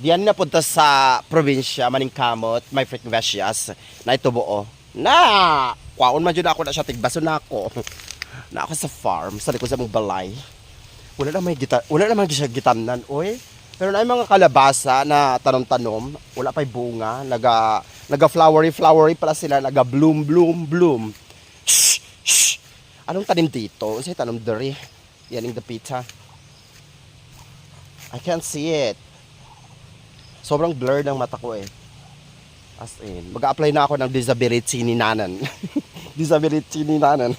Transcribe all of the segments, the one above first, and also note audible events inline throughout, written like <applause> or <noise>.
Diyan na punta sa probinsya, Maningkamot, may vesyas, na itubuo. Na! Kwaon man dyan ako na siya, tigbaso na ako. <laughs> na ako sa farm, sa likod sa mong balay. Wala na may gita, wala naman siya gitanan, oy. Pero na mga kalabasa na tanom-tanom, wala pa'y bunga, naga, naga flowery flowery pala sila, naga bloom bloom bloom. Shh, shh. Anong tanim dito? Unsay tanom diri? Yan yung dapita. I can't see it. Sobrang blurred ang mata ko eh. As in, mag-apply na ako ng disability ni nanan. <laughs> disability ni nanan. <laughs>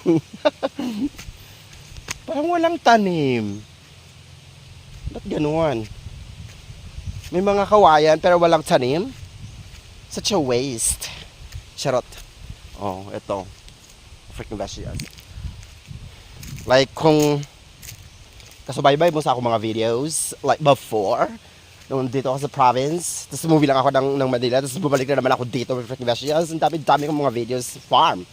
Parang walang tanim. Ba't ganuan? May mga kawayan pero walang tanim? Such a waste. Charot. Oh, ito. Freaking veggies. Like kung kasubaybay mo sa ako mga videos like before nung dito ako sa province tapos movie lang ako ng, ng Manila tapos bumalik na naman ako dito with freaking veggies ang dami dami kong mga videos farm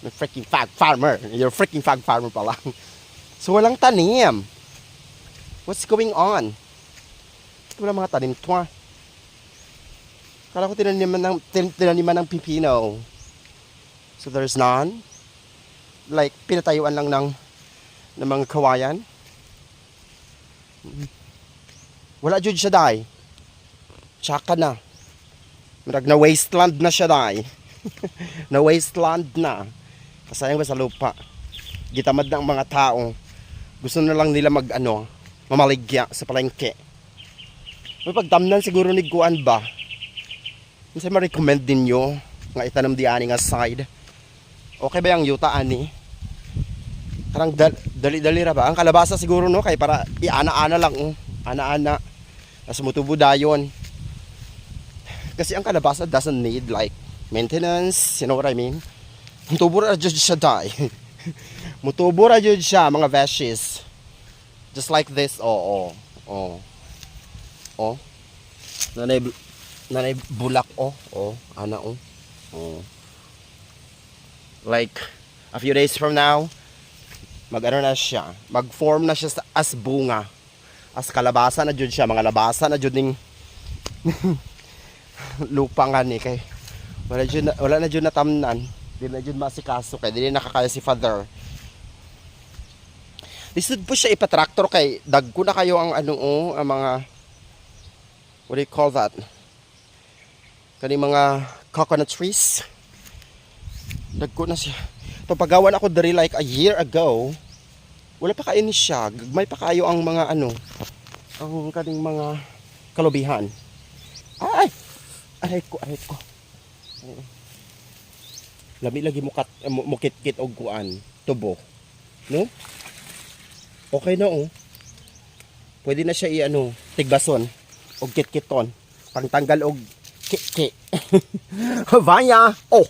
may freaking fag farmer you're freaking fag farmer pala so walang tanim what's going on wala mga tanim to ah. Kala ko tinaniman ng, tin, tinaniman ng pipino. So there's none. Like, pinatayuan lang ng, ng mga kawayan. Wala jud siya dai. Tsaka na. Marag na wasteland na siya dai. <laughs> na wasteland na. Kasayang ba sa lupa. Gitamad ng mga tao. Gusto na lang nila mag ano, mamaligya sa palengke. May pagtamnan siguro ni Kuan ba? Kasi ma-recommend din nyo nga itanam di ani nga side. Okay ba yung yuta ani? Karang dal- dali-dali ra ba? Ang kalabasa siguro no kay para iana-ana lang oh. Ana-ana. Tapos mutubo dayon. Kasi ang kalabasa doesn't need like maintenance, you know what I mean? Mutubo ra jud siya dai. <laughs> Mutubo ra jud siya mga veggies. Just like this, oh, oh, oh. Oh. Nanay, nanay bulak, oh, oh, ana, oh. Oh. Like, a few days from now, mag ano na siya, mag-form na siya as bunga. As kalabasa na jud siya, mga labasa na jud ning <laughs> lupa nga ni kay wala jud wala na jud natamnan. Di na jud masikaso kay dili nakakaya si father. Lisod po siya ipatraktor kay dagko na kayo ang ano oh, ang mga what do you call that? Kani mga coconut trees. Dagko na siya. Ito pagawan ako diri like a year ago. Wala pa kayo ni siya. Gagmay pa kayo ang mga ano, ang kaning mga kalubihan. Ay! Aray ko, aray ko. Lami lagi mukat, eh, mu- mukit-kit og kuan, tubo. No? Okay na oh. Pwede na siya i-ano, tigbason og kit-kiton. Pangtanggal og ki-ki. <laughs> Vaya! Oh!